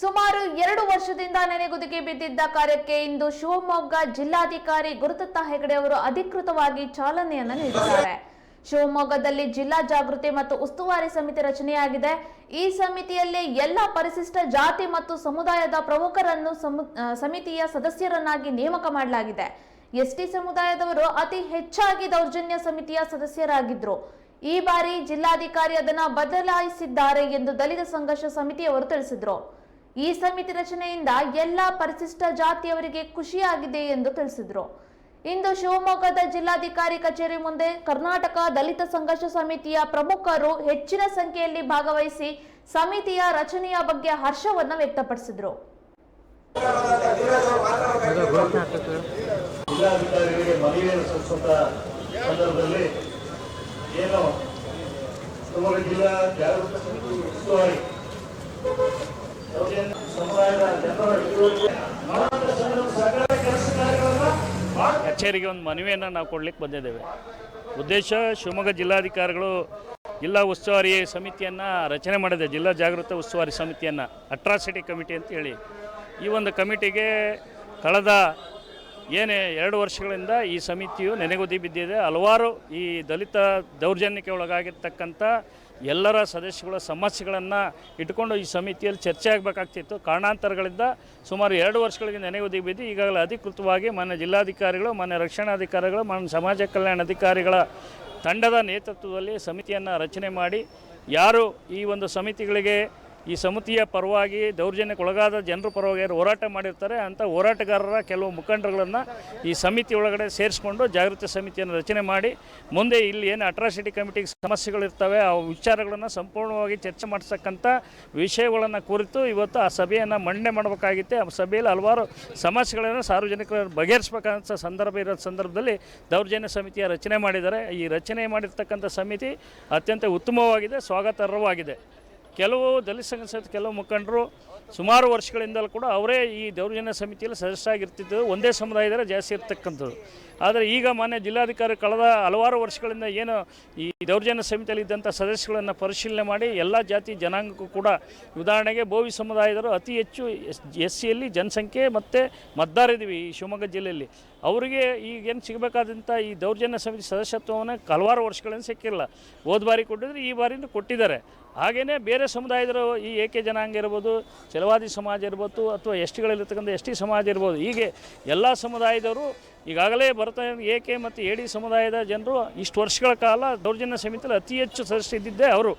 ಸುಮಾರು ಎರಡು ವರ್ಷದಿಂದ ನೆನೆಗುದಿಗೆ ಬಿದ್ದಿದ್ದ ಕಾರ್ಯಕ್ಕೆ ಇಂದು ಶಿವಮೊಗ್ಗ ಜಿಲ್ಲಾಧಿಕಾರಿ ಗುರುದತ್ತ ಹೆಗಡೆ ಅವರು ಅಧಿಕೃತವಾಗಿ ಚಾಲನೆಯನ್ನು ನೀಡಿದ್ದಾರೆ. ಶಿವಮೊಗ್ಗದಲ್ಲಿ ಜಿಲ್ಲಾ ಜಾಗೃತಿ ಮತ್ತು ಉಸ್ತುವಾರಿ ಸಮಿತಿ ರಚನೆಯಾಗಿದೆ. ಈ ಸಮಿತಿಯಲ್ಲಿ ಎಲ್ಲ ಪರಿಶಿಷ್ಟ ಜಾತಿ ಮತ್ತು ಸಮುದಾಯದ ಪ್ರಮುಖರನ್ನು ಸಮು- ಸಮಿತಿಯ ಸದಸ್ಯರನ್ನಾಗಿ ನೇಮಕ ಮಾಡಲಾಗಿದೆ. ಎಸ್ಟಿ ಸಮುದಾಯದವರು ಅತಿ ಹೆಚ್ಚಾಗಿ ದೌರ್ಜನ್ಯ ಸಮಿತಿಯ ಸದಸ್ಯರಾಗಿದ್ರು. ಈ ಬಾರಿ ಜಿಲ್ಲಾಧಿಕಾರಿ ಅದನ್ನ ಬದಲಾಯಿಸಿದ್ದಾರೆ ಎಂದು ದಲಿತ ಸಂಘರ್ಷ ಸಮಿತಿಯವರು ತಿಳಿಸಿದ್ರು. ಈ ಸಮಿತಿ ರಚನೆಯಿಂದ ಎಲ್ಲ ಪರಿಶಿಷ್ಟ ಜಾತಿಯವರಿಗೆ ಖುಷಿಯಾಗಿದೆ ಎಂದು ತಿಳಿಸಿದರು. ಇಂದು ಶಿವಮೊಗ್ಗದ ಜಿಲ್ಲಾಧಿಕಾರಿ ಕಚೇರಿ ಮುಂದೆ ಕರ್ನಾಟಕ ದಲಿತ ಸಂಘರ್ಷ ಸಮಿತಿಯ ಪ್ರಮುಖರು ಹೆಚ್ಚಿನ ಸಂಖ್ಯೆಯಲ್ಲಿ ಭಾಗವಹಿಸಿ ಸಮಿತಿಯ ರಚನೆಯ ಬಗ್ಗೆ ಹರ್ಷವನ್ನು ವ್ಯಕ್ತಪಡಿಸಿದರು. ಸಂದರ್ಭದಲ್ಲಿ ಏನು ಜಿಲ್ಲಾ ಜಾಗೃತ ಸಮಿತಿ ಉಸ್ತುವಾರಿ ದೌರ್ಜನ್ಯ ಸಮುದಾಯದ ಜನರ ಇದುವರೆಗೆ ಮಾಡುವಂತ ಸಂದರ್ಭ ಸಕಲ ಕೆಲಸ ಕಾರ್ಯಗಳನ್ನ ಮಾಡಿ ಕಚೇರಿಗೆ ಒಂದು ಮನವಿಯನ್ನು ನಾವು ಕೊಡ್ಲಿಕ್ಕೆ ಬಂದಿದ್ದೇವೆ. ಉದ್ದೇಶ, ಶಿವಮೊಗ್ಗ ಜಿಲ್ಲಾಧಿಕಾರಿಗಳು ಜಿಲ್ಲಾ ಉಸ್ತುವಾರಿ ಸಮಿತಿಯನ್ನು ರಚನೆ ಮಾಡಿದೆ. ಜಿಲ್ಲಾ ಜಾಗೃತ ಉಸ್ತುವಾರಿ ಸಮಿತಿಯನ್ನು ಅಟ್ರಾಸಿಟಿ ಕಮಿಟಿ ಅಂತ ಹೇಳಿ. ಈ ಒಂದು ಕಮಿಟಿಗೆ ಕಳೆದ ಏನೇ ಎರಡು ವರ್ಷಗಳಿಂದ ಈ ಸಮಿತಿಯು ನೆನೆಗುದಿ ಬಿದ್ದಿದೆ. ಹಲವಾರು ಈ ದಲಿತ ದೌರ್ಜನ್ಯಕ್ಕೆ ಒಳಗಾಗಿರ್ತಕ್ಕಂಥ ಎಲ್ಲರ ಸದಸ್ಯಗಳ ಸಮಸ್ಯೆಗಳನ್ನು ಇಟ್ಕೊಂಡು ಈ ಸಮಿತಿಯಲ್ಲಿ ಚರ್ಚೆ ಆಗಬೇಕಾಗ್ತಿತ್ತು. ಕಾರಣಾಂತರಗಳಿಂದ ಸುಮಾರು ಎರಡು ವರ್ಷಗಳಿಗೆ ನೆನೆಗುದಿ ಬಿದ್ದು ಈಗಾಗಲೇ ಅಧಿಕೃತವಾಗಿ ಮಾನ್ಯ ಜಿಲ್ಲಾಧಿಕಾರಿಗಳು, ಮಾನ್ಯ ರಕ್ಷಣಾಧಿಕಾರಿಗಳು, ಮಾನ್ಯ ಸಮಾಜ ಕಲ್ಯಾಣ ಅಧಿಕಾರಿಗಳ ತಂಡದ ನೇತೃತ್ವದಲ್ಲಿ ಸಮಿತಿಯನ್ನು ರಚನೆ ಮಾಡಿ, ಯಾರು ಈ ಒಂದು ಸಮಿತಿಗಳಿಗೆ ಈ ಸಮಿತಿಯ ಪರವಾಗಿ ದೌರ್ಜನ್ಯಕ್ಕೊಳಗಾದ ಜನರ ಪರವಾಗಿ ಯಾರು ಹೋರಾಟ ಮಾಡಿರ್ತಾರೆ ಅಂಥ ಹೋರಾಟಗಾರರ ಕೆಲವು ಮುಖಂಡರುಗಳನ್ನು ಈ ಸಮಿತಿ ಒಳಗಡೆ ಸೇರಿಸ್ಕೊಂಡು ಜಾಗೃತಿ ಸಮಿತಿಯನ್ನು ರಚನೆ ಮಾಡಿ ಮುಂದೆ ಇಲ್ಲಿ ಏನು ಅಟ್ರಾಸಿಟಿ ಕಮಿಟಿಗೆ ಸಮಸ್ಯೆಗಳಿರ್ತವೆ, ಆ ವಿಚಾರಗಳನ್ನು ಸಂಪೂರ್ಣವಾಗಿ ಚರ್ಚೆ ಮಾಡಿಸ್ತಕ್ಕಂಥ ವಿಷಯಗಳನ್ನು ಕುರಿತು ಇವತ್ತು ಆ ಸಭೆಯನ್ನು ಮಂಡನೆ ಮಾಡಬೇಕಾಗಿತ್ತು. ಆ ಸಭೆಯಲ್ಲಿ ಹಲವಾರು ಸಮಸ್ಯೆಗಳನ್ನು ಸಾರ್ವಜನಿಕರು ಬಗೆಹರಿಸಬೇಕಂತ ಸಂದರ್ಭ ಇರೋ ಸಂದರ್ಭದಲ್ಲಿ ದೌರ್ಜನ್ಯ ಸಮಿತಿಯ ರಚನೆ ಮಾಡಿದ್ದಾರೆ. ಈ ರಚನೆ ಮಾಡಿರ್ತಕ್ಕಂಥ ಸಮಿತಿ ಅತ್ಯಂತ ಉತ್ತಮವಾಗಿದೆ, ಸ್ವಾಗತಾರ್ಹವಾಗಿದೆ. ಕೆಲವು ದಲಿತ ಸಂಘ ಸಂಸ್ಥೆ ಕೆಲವು ಮುಖಂಡರು ಸುಮಾರು ವರ್ಷಗಳಿಂದಲೂ ಕೂಡ ಅವರೇ ಈ ದೌರ್ಜನ್ಯ ಸಮಿತಿಯಲ್ಲಿ ಸದಸ್ಯರಾಗಿರ್ತಿದ್ದು ಒಂದೇ ಸಮುದಾಯದವರ ಜಾಸ್ತಿ ಇರ್ತಕ್ಕಂಥದ್ದು. ಆದರೆ ಈಗ ಮಾನ್ಯ ಜಿಲ್ಲಾಧಿಕಾರಿ ಕಳೆದ ಹಲವಾರು ವರ್ಷಗಳಿಂದ ಏನು ಈ ದೌರ್ಜನ್ಯ ಸಮಿತಿಯಲ್ಲಿ ಇದ್ದಂಥ ಸದಸ್ಯಗಳನ್ನು ಪರಿಶೀಲನೆ ಮಾಡಿ ಎಲ್ಲ ಜಾತಿ ಜನಾಂಗಕ್ಕೂ ಕೂಡ ಉದಾಹರಣೆಗೆ ಬೋವಿ ಸಮುದಾಯದವರು ಅತಿ ಹೆಚ್ಚು ಎಸ್ ಎಸ್ ಸಿಯಲ್ಲಿ ಜನಸಂಖ್ಯೆ ಮತ್ತು ಮತದಾರಿದ್ದೀವಿ ಈ ಶಿವಮೊಗ್ಗ ಜಿಲ್ಲೆಯಲ್ಲಿ. ಅವರಿಗೆ ಈಗೇನು ಸಿಗಬೇಕಾದಂಥ ಈ ದೌರ್ಜನ್ಯ ಸಮಿತಿ ಸದಸ್ಯತ್ವವನ್ನು ಹಲವಾರು ವರ್ಷಗಳನ್ನು ಸಿಕ್ಕಿಲ್ಲ. ಹೋದ ಬಾರಿ ಕೊಟ್ಟಿದ್ರೆ ಈ ಬಾರಿನೂ ಕೊಟ್ಟಿದ್ದಾರೆ. ಹಾಗೆಯೇ ಬೇರೆ ಸಮುದಾಯದರು ಈ ಏಕೆ ಜನಾಂಗ ಇರ್ಬೋದು ಚಲವಾದಿ ಸಮಾಜ ಇರ್ಬೋದು ಅಥವಾ ಎಸ್ ಟಿಗಳಲ್ಲಿರ್ತಕ್ಕಂಥ ಎಸ್ ಟಿ ಸಮಾಜ ಇರ್ಬೋದು, ಹೀಗೆ ಎಲ್ಲ ಸಮುದಾಯದವರು ಈಗಾಗಲೇ ಬರ್ತಾ ಏಕೆ ಮತ್ತು ಎ ಡಿ ಸಮುದಾಯದ ಜನರು ಇಷ್ಟು ವರ್ಷಗಳ ಕಾಲ ದೌರ್ಜನ್ಯ ಸಮಿತಿಯಲ್ಲಿ ಅತಿ ಹೆಚ್ಚು ಸದಸ್ಯ ಇದ್ದಿದ್ದೇ ಅವರು.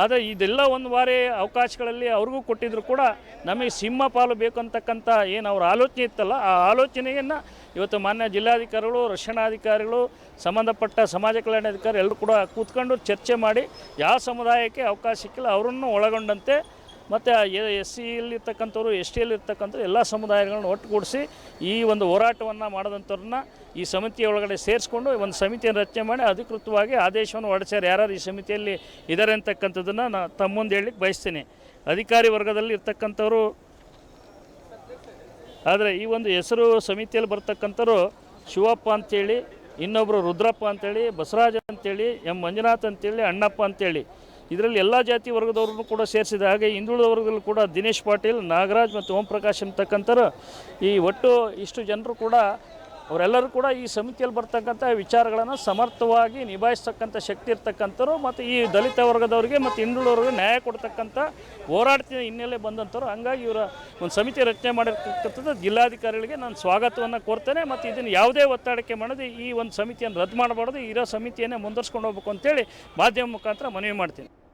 ಆದರೆ ಇದೆಲ್ಲ ಒಂದು ಬಾರಿ ಅವಕಾಶಗಳಲ್ಲಿ ಅವ್ರಿಗೂ ಕೊಟ್ಟಿದ್ರು ಕೂಡ ನಮಗೆ ಸಿಂಹ ಪಾಲು ಬೇಕಂತಕ್ಕಂಥ ಏನು ಅವ್ರ ಆಲೋಚನೆ ಇತ್ತಲ್ಲ, ಆ ಆಲೋಚನೆಯನ್ನು ಇವತ್ತು ಮಾನ್ಯ ಜಿಲ್ಲಾಧಿಕಾರಿಗಳು, ರಕ್ಷಣಾಧಿಕಾರಿಗಳು, ಸಂಬಂಧಪಟ್ಟ ಸಮಾಜ ಕಲ್ಯಾಣಾಧಿಕಾರಿ ಎಲ್ಲರೂ ಕೂಡ ಕೂತ್ಕೊಂಡು ಚರ್ಚೆ ಮಾಡಿ ಯಾವ ಸಮುದಾಯಕ್ಕೆ ಅವಕಾಶ ಸಿಕ್ಕಿಲ್ಲ, ಅವರನ್ನು ಒಳಗೊಂಡಂತೆ ಮತ್ತು ಎಸ್ ಸಿಯಲ್ಲಿರ್ತಕ್ಕಂಥವ್ರು ಎಸ್ ಟಿಯಲ್ಲಿರ್ತಕ್ಕಂಥವ್ರು ಎಲ್ಲ ಸಮುದಾಯಗಳನ್ನ ಒಟ್ಟುಗೂಡಿಸಿ ಈ ಒಂದು ಹೋರಾಟವನ್ನು ಮಾಡಿದಂಥವ್ರನ್ನ ಈ ಸಮಿತಿಯ ಒಳಗಡೆ ಸೇರಿಸ್ಕೊಂಡು ಒಂದು ಸಮಿತಿಯನ್ನು ರಚನೆ ಮಾಡಿ ಅಧಿಕೃತವಾಗಿ ಆದೇಶವನ್ನು ಹೊರಡಿಸ್ಯಾರ. ಯಾರು ಈ ಸಮಿತಿಯಲ್ಲಿ ಇದ್ದಾರೆ ಅಂತಕ್ಕಂಥದ್ದನ್ನು ನಾನು ತಮ್ಮೊಂದು ಮುಂದೆ ಹೇಳಲಿಕ್ಕೆ ಬಯಸ್ತೀನಿ. ಅಧಿಕಾರಿ ವರ್ಗದಲ್ಲಿ ಇರ್ತಕ್ಕಂಥವ್ರು, ಆದರೆ ಈ ಒಂದು ಹೆಸರು ಸಮಿತಿಯಲ್ಲಿ ಬರ್ತಕ್ಕಂಥವ್ರು ಶಿವಪ್ಪ ಅಂಥೇಳಿ ಇನ್ನೊಬ್ಬರು ರುದ್ರಪ್ಪ ಅಂಥೇಳಿ ಬಸವರಾಜ ಅಂಥೇಳಿ ಎಂ ಮಂಜುನಾಥ್ ಅಂಥೇಳಿ ಅಣ್ಣಪ್ಪ ಅಂತೇಳಿ. ಇದರಲ್ಲಿ ಎಲ್ಲ ಜಾತಿ ವರ್ಗದವ್ರನ್ನು ಕೂಡ ಸೇರಿಸಿದ. ಹಾಗೆ ಹಿಂದುಳಿದ ವರ್ಗದಲ್ಲಿ ಕೂಡ ದಿನೇಶ್ ಪಾಟೀಲ್, ನಾಗರಾಜ್ ಮತ್ತು ಓಂ ಪ್ರಕಾಶ್ ಅಂತಕ್ಕಂಥರು ಈ ಒಟ್ಟು ಇಷ್ಟು ಜನರು ಕೂಡ ಅವರೆಲ್ಲರೂ ಕೂಡ ಈ ಸಮಿತಿಯಲ್ಲಿ ಬರ್ತಕ್ಕಂಥ ವಿಚಾರಗಳನ್ನು ಸಮರ್ಥವಾಗಿ ನಿಭಾಯಿಸ್ತಕ್ಕಂಥ ಶಕ್ತಿ ಇರ್ತಕ್ಕಂಥವ್ರು ಮತ್ತು ಈ ದಲಿತ ವರ್ಗದವರಿಗೆ ಮತ್ತು ಹಿಂದುಳಿದವ್ರಿಗೆ ನ್ಯಾಯ ಕೊಡ್ತಕ್ಕಂಥ ಹೋರಾಟದ ಹಿನ್ನೆಲೆ ಬಂದಂಥವ್ರು. ಹಂಗಾಗಿ ಇವರ ಒಂದು ಸಮಿತಿ ರಚನೆ ಮಾಡಿರ್ತಕ್ಕಂಥದ್ದು ಜಿಲ್ಲಾಧಿಕಾರಿಗಳಿಗೆ ನಾನು ಸ್ವಾಗತವನ್ನು ಕೋರ್ತೇನೆ. ಮತ್ತು ಇದನ್ನು ಯಾವುದೇ ಒತ್ತಡಕ್ಕೆ ಮಾಡದೆ ಈ ಒಂದು ಸಮಿತಿಯನ್ನು ರದ್ದು ಮಾಡಬಾರ್ದು. ಇರೋ ಸಮಿತಿಯನ್ನೇ ಮುಂದುವರ್ಸ್ಕೊಂಡು ಹೋಗ್ಬೇಕು ಅಂತೇಳಿ ಮಾಧ್ಯಮ ಮುಖಾಂತರ ಮನವಿ ಮಾಡ್ತೀನಿ.